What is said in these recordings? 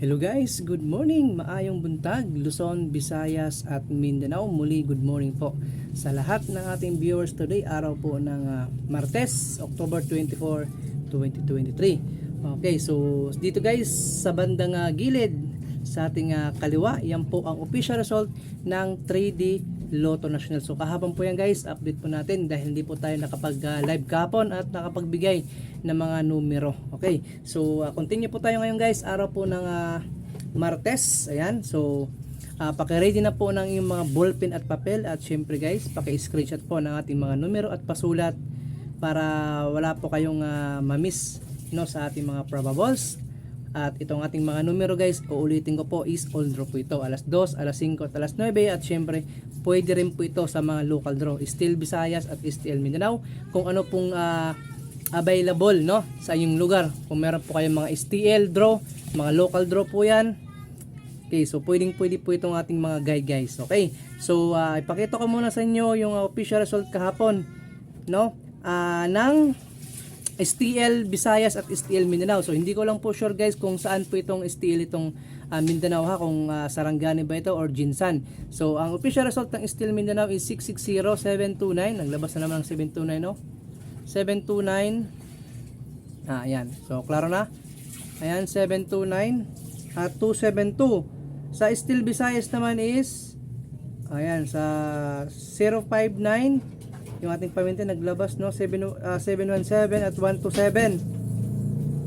Hello guys, good morning, maayong buntag, Luzon, Visayas at Mindanao. Muli, good morning po sa lahat ng ating viewers today, araw po ng ah, Martes, October 24, 2023. Okay, so dito guys, sa bandang ah, gilid, sa ating ah, kaliwa, yan po ang official result ng 3D Lotto National. So kahapon po yan guys, update po natin dahil hindi po tayo nakapag-live kahapon at nakapagbigay ng mga numero. Okay, so uh, continue po tayo ngayon guys, araw po ng ah, Martes. Ayan, so uh, paki-ready na po ng yung mga ballpen at papel at syempre guys, paki-screenshot po ng ating mga numero at pasulat para wala po kayong ah, ma-miss no, sa ating mga probables. At itong ating mga numero guys, uulitin ko po is all draw po ito. Alas 2, alas 5, at alas 9 at syempre pwede rin po ito sa mga local draw. Still Visayas at STL Mindanao. Kung ano pong ah, available no sa inyong lugar. Kung meron po kayong mga STL draw, mga local draw po yan. Okay, so pwedeng pwede po itong ating mga guide guys. Okay, so ah, ipakita ko muna sa inyo yung ah, official result kahapon no Ah, ng STL Visayas at STL Mindanao. So hindi ko lang po sure guys kung saan po itong STL itong ah, Mindanao ha kung ah, Sarangani ba ito or Jinsan. So ang official result ng STL Mindanao is 660729. Naglabas na naman ng 729 no. 729 Ah, ayan. So klaro na. Ayan 729 at 272. Sa STL Visayas naman is ayan sa 059 yung ating paminta naglabas no? 7, ah, 717 at 127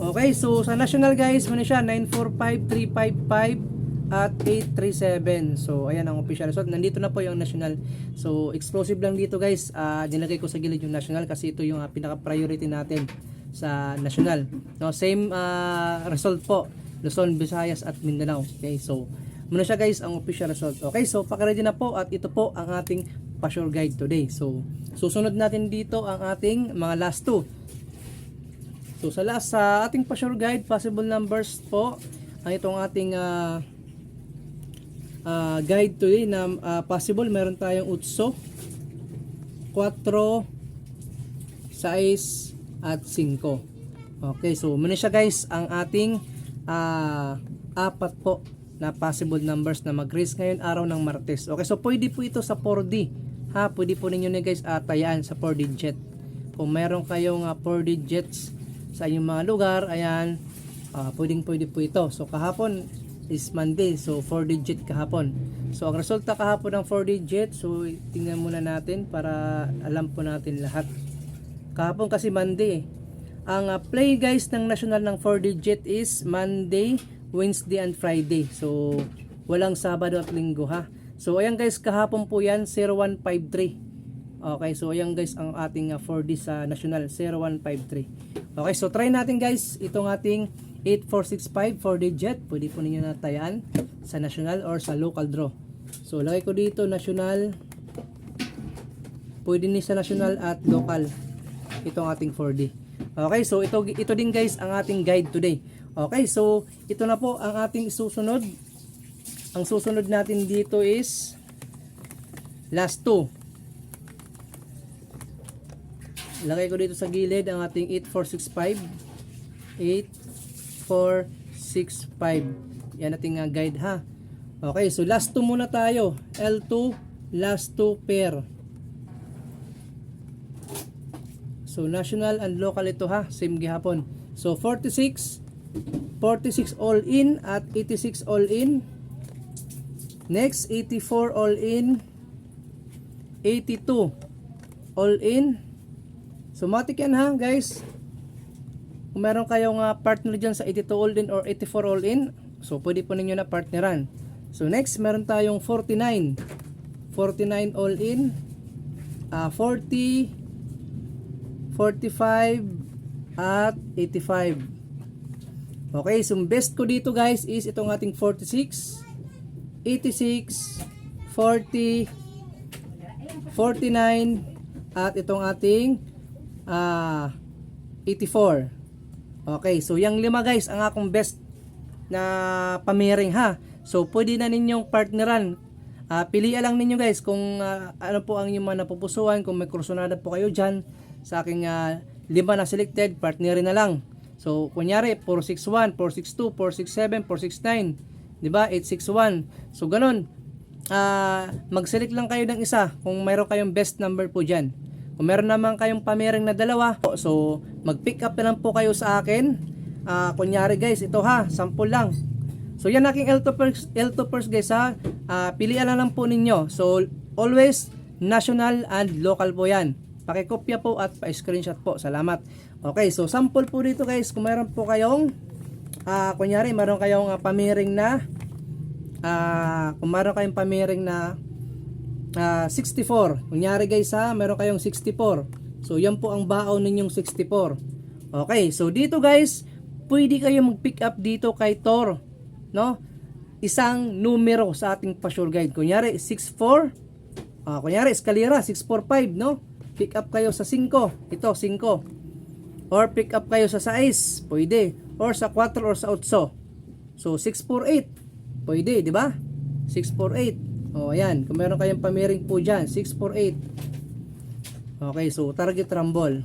okay so sa national guys muna siya? 945355 at 837 so ayan ang official result. Nandito na po yung national. So explosive lang dito guys. Ah, nilagay ko sa gilid yung national kasi ito yung ah, pinaka priority natin sa national. No same ah, result po. Luzon, Visayas at Mindanao. Okay so muna siya guys ang official result. Okay so pakaready na po at ito po ang ating pa-sure guide today so susunod natin dito ang ating mga last two so sa last sa ating pa-sure guide possible numbers po ang itong ating ah, ah, guide today na ah, possible meron tayong utso 4 6 at 5 okay so muna siya guys ang ating ah, apat po na possible numbers na mag-raise ngayon araw ng Martes. Okay, so pwede po ito sa 4D. Ha, pwede po ninyo na guys atayaan sa 4 digit. Kung meron kayong uh, 4 digits sa inyong mga lugar, ayan, ah, pwedeng pwede po ito. So kahapon is Monday, so 4 digit kahapon. So ang resulta kahapon ng 4 digit, so tingnan muna natin para alam po natin lahat. Kahapon kasi Monday. eh. Ang ah, play guys ng national ng 4 digit is Monday, Wednesday and Friday. So walang Sabado at Linggo ha. So ayan guys, kahapon po yan 0153. Okay, so ayan guys ang ating ah, 4D sa national 0153. Okay, so try natin guys itong ating 8465 4 digit. Pwede po ninyo natayaan sa national or sa local draw. So lagay ko dito national. Pwede ni sa national at local itong ating 4D. Okay, so ito ito din guys ang ating guide today. Okay, so ito na po ang ating susunod. Ang susunod natin dito is last two. Lagay ko dito sa gilid ang ating 8465. 8465. Yan ating uh, guide ha. Okay, so last two muna tayo. L2, last two pair. So national and local ito ha, same gihapon. So 46 46 all in at 86 all in. Next 84 all in. 82 all in. So matik yan ha guys. Kung meron kayong uh, partner dyan sa 82 all in or 84 all in, so pwede po ninyo na partneran. So next meron tayong 49. 49 all in. Uh, 40 45 at 85. Okay, so best ko dito guys is itong ating 46, 86, 40, 49 at itong ating ah 84. Okay, so yung lima guys ang akong best na pamiring ha. So pwede na ninyong partneran. Ah, pilian lang ninyo guys kung ah, ano po ang inyong mga napupusuan, kung may kursunada po kayo dyan sa aking ah, lima na selected, partnerin na lang. So, kunyari, 461, 462, 467, 469. Di ba? 861. So, ganun. Ah, mag-select lang kayo ng isa kung mayroon kayong best number po dyan. Kung meron naman kayong pamiring na dalawa, so mag-pick up na lang po kayo sa akin. Ah, kunyari guys, ito ha, sample lang. So yan aking L2 first, L2 first guys ha. Ah, pilian na lang po ninyo. So always national and local po yan. Pakikopya po at pa-screenshot po. Salamat. Okay, so sample po dito guys. Kung meron po kayong ah kunyari meron kayong ah, pamiring na ah kung meron kayong pamiring na ah, 64. Kunyari guys ha, meron kayong 64. So yan po ang baon ninyong 64. Okay, so dito guys, pwede kayo mag-pick up dito kay Tor, no? Isang numero sa ating pa-sure guide. Kunyari 64. Ah, kunyari eskalera 645, no? Pick up kayo sa 5. Ito 5. Or pick up kayo sa 6, pwede. Or sa 4 or sa 8. So 648. Pwede, di ba? 648. O, ayan. Kung meron kayong pamiring po dyan, 648. Okay, so target rumble.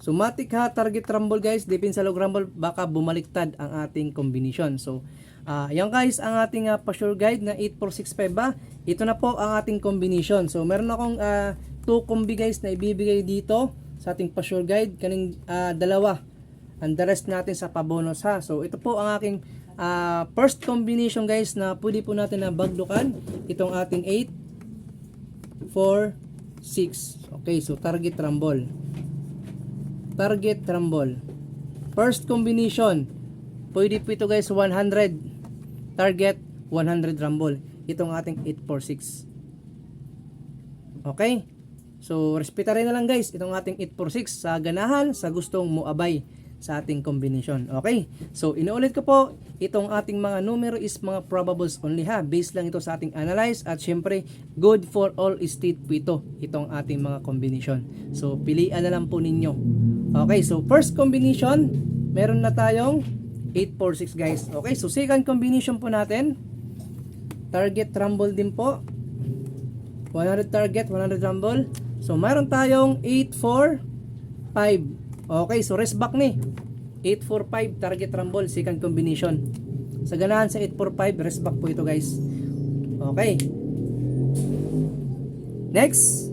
So matik ha, target rumble guys, dipin sa log rumble, baka bumaliktad ang ating combination. So, ah yan guys, ang ating uh, pa-sure guide na 8465 ba? Ito na po ang ating combination. So, meron akong 2 combi guys na ibibigay dito sa ating pa-sure guide. Kaning ah, dalawa. And the rest natin sa pabonus ha. So, ito po ang aking ah, first combination guys na pwede po natin na bagdukan. Itong ating 8, 4, 6. Okay, so target rumble. Target rumble. First combination. Pwede po ito guys 100. Target 100 rumble. Itong ating 846. Okay? So, respeta rin na lang guys itong ating 846 sa ganahan, sa gustong muabay sa ating combination. Okay? So, inuulit ko po, itong ating mga numero is mga probables only ha. Based lang ito sa ating analyze at syempre, good for all state po ito, itong ating mga combination. So, pilian na lang po ninyo. Okay, so first combination, meron na tayong 846 guys. Okay, so second combination po natin, target rumble din po. 100 target, 100 rumble. So, meron tayong 845. Okay, so rest back ni. 845 target rumble, second combination. Sa ganahan sa 845, rest back po ito guys. Okay. Next.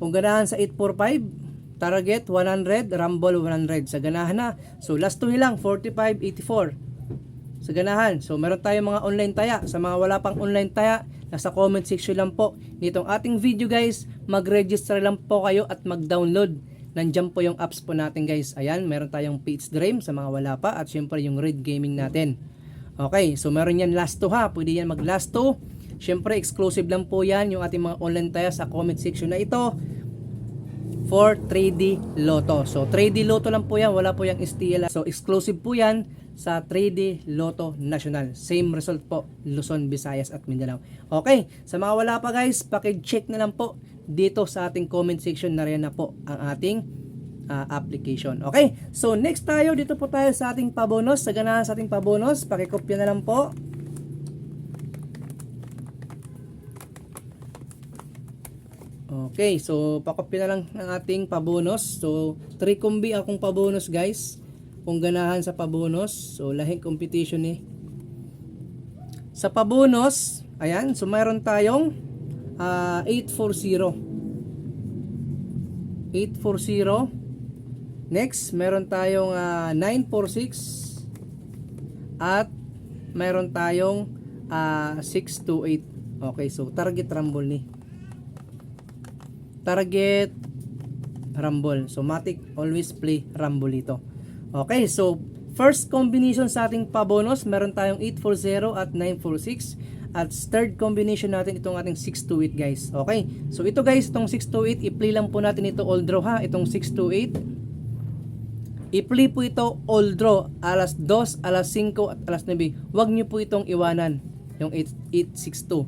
Kung ganahan sa 845, target 100, rumble 100. Sa ganahan na. So last two lang, 45, 84. Sa ganahan. So meron tayong mga online taya. Sa mga wala pang online taya, nasa comment section lang po. Nitong ating video guys, mag-register lang po kayo at mag-download. Nandiyan po yung apps po natin guys. Ayan, meron tayong Page Dream sa mga wala pa at syempre yung Red Gaming natin. Okay, so meron yan last two ha. Pwede yan mag last two. Syempre, exclusive lang po yan yung ating mga online taya sa comment section na ito for 3D Lotto. So 3D Lotto lang po yan, wala po yung STL. So exclusive po yan sa 3D Lotto National. Same result po, Luzon, Visayas at Mindanao. Okay, sa mga wala pa guys, paki-check na lang po dito sa ating comment section na rin na po ang ating ah, application. Okay, so next tayo, dito po tayo sa ating pabonos. Sa ganahan sa ating pabonos, pakikopya na lang po. Okay, so pakopya na lang ng ating pabonus. So, 3 kumbi akong pabonus guys. Kung ganahan sa pabonus. So, lahing competition eh. Sa pabonus, ayan, so mayroon tayong ah, 840. 840. Next, meron tayong ah, 946. At meron tayong ah, 628. Okay, so target rumble ni target rumble. So matic always play rumble ito. Okay, so first combination sa ating pabonus, meron tayong 840 at 946. At third combination natin itong ating 628 guys. Okay, so ito guys, itong 628, i-play lang po natin ito all draw ha, itong 628. I-play po ito all draw, alas 2, alas 5 at alas 9. Huwag nyo po itong iwanan, yung 862.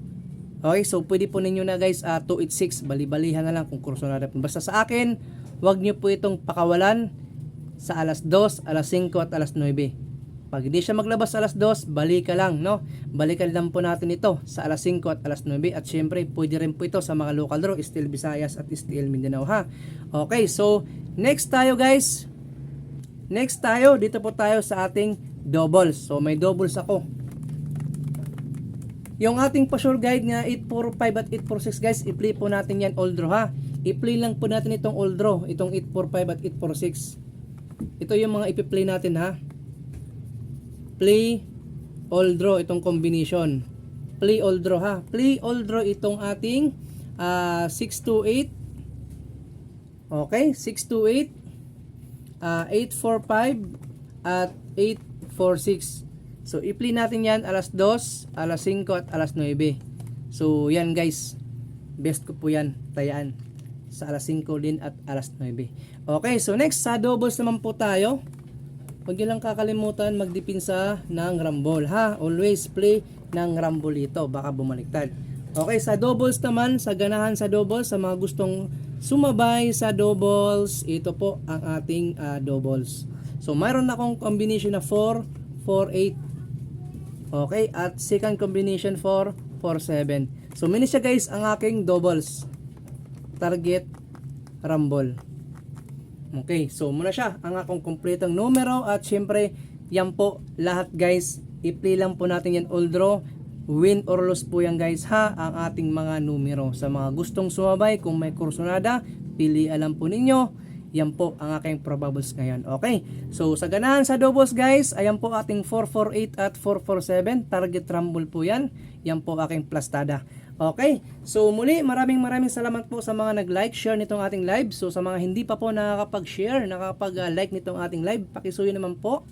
Okay, so pwede po ninyo na guys, uh, 286, bali-balihan na lang kung kurso na rin. Basta sa akin, wag nyo po itong pakawalan sa alas 2, alas 5 at alas 9. Pag hindi siya maglabas sa alas 2, balik ka lang, no? Balikan lang po natin ito sa alas 5 at alas 9 at syempre pwede rin po ito sa mga local draw, Steel Visayas at Steel Mindanao ha. Okay, so next tayo guys. Next tayo, dito po tayo sa ating doubles. So may doubles ako. Yung ating pa-sure guide nga 845 at 846 guys, i-play po natin yan all draw ha. I-play lang po natin itong all draw, itong 845 at 846. Ito yung mga ipi-play natin ha. Play all draw itong combination. Play all draw ha. Play all draw itong ating ah, 628. Okay, 628 ah, 845 at 846. So, i-play natin yan alas 2, alas 5 at alas 9. So, yan guys. Best ko po yan. Tayaan. Sa alas 5 din at alas 9. Okay, so next sa doubles naman po tayo. Huwag nyo lang kakalimutan magdipinsa ng rumble ha. Always play ng rumble ito. Baka bumaliktad. Okay, sa doubles naman, sa ganahan sa doubles, sa mga gustong sumabay sa doubles, ito po ang ating ah, doubles. So, mayroon akong combination na 4, 4, 8. Okay, at second combination 4, 4, 7. So, mini siya guys ang aking doubles. Target, rumble. Okay, so muna siya. Ang akong kompletong numero at syempre yan po lahat guys. I-play lang po natin yan all draw. Win or loss po yan guys ha? Ang ating mga numero. Sa mga gustong sumabay kung may kursonada pili alam po ninyo. Yan po ang aking probables ngayon. Okay so sa ganahan sa doubles guys ayan po ating 448 at 447 target rumble po yan. Yan po aking plastada Okay, so muli maraming maraming salamat po sa mga nag-like, share nitong ating live. So sa mga hindi pa po nakakapag-share, nakakapag-like nitong ating live, pakisuyo naman po.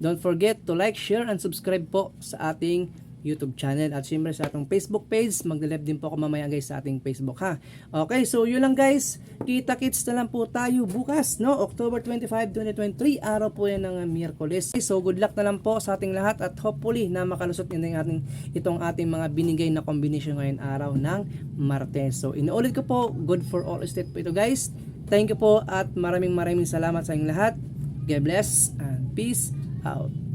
Don't forget to like, share, and subscribe po sa ating YouTube channel at syempre sa atong Facebook page. Magla-live din po ako mamaya guys sa ating Facebook ha. Okay, so yun lang guys. Kita-kits na lang po tayo bukas, no? October 25, 2023. Araw po yan ng uh, Miyerkules. So good luck na lang po sa ating lahat at hopefully na makalusot nyo ating, itong ating mga binigay na combination ngayon araw ng Martes. So inuulit ko po, good for all state po ito guys. Thank you po at maraming maraming salamat sa inyong lahat. God bless and peace out.